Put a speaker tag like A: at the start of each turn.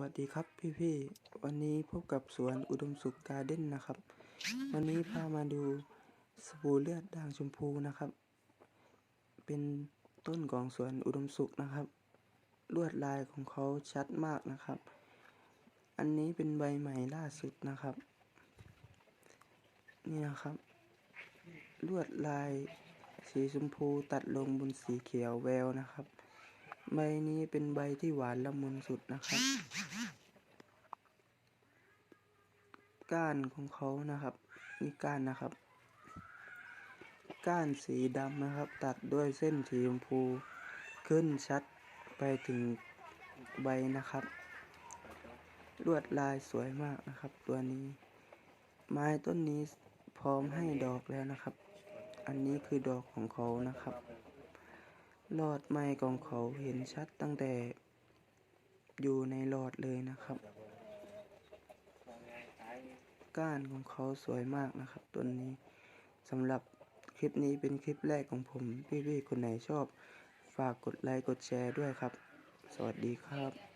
A: วัสดีครับพี่ๆ วันนี้พบกับสวนอุดมสุขการ์เด้นนะครับ วันนี้พามาดูสบู่เลือดด่างชมพูนะครับ เป็นต้นของสวนอุดมสุขนะครับ ลวดลายของเขาชัดมากนะครับ อันนี้เป็นใบใหม่ล่าสุดนะครับ นี่นะครับ ลวดลายสีชมพูตัดลงบนสีเขียวแววนะครับ ใบนี้เป็นใบที่หวานละมุนสุดนะครับ ก้านของเขานะครับนี่ก้านนะครับ ก้านสีดำนะครับ ตัดด้วยเส้นสีชมพูขึ้นชัดไปถึงใบนะครับ ลวดลายสวยมากนะครับ ตัวนี้ ไม้ต้นนี้พร้อมให้ดอกแล้วนะครับ อันนี้คือดอกของเขานะครับ หลอดไม้ของเขาเห็นชัดตั้งแต่อยู่ในหลอดเลยนะครับ ก้านของเขาสวยมากนะครับต้นนี้สำหรับคลิปนี้เป็นคลิปแรกของผม พี่ๆคนไหนชอบ ฝากกดไลค์กดแชร์ด้วยครับ สวัสดีครับ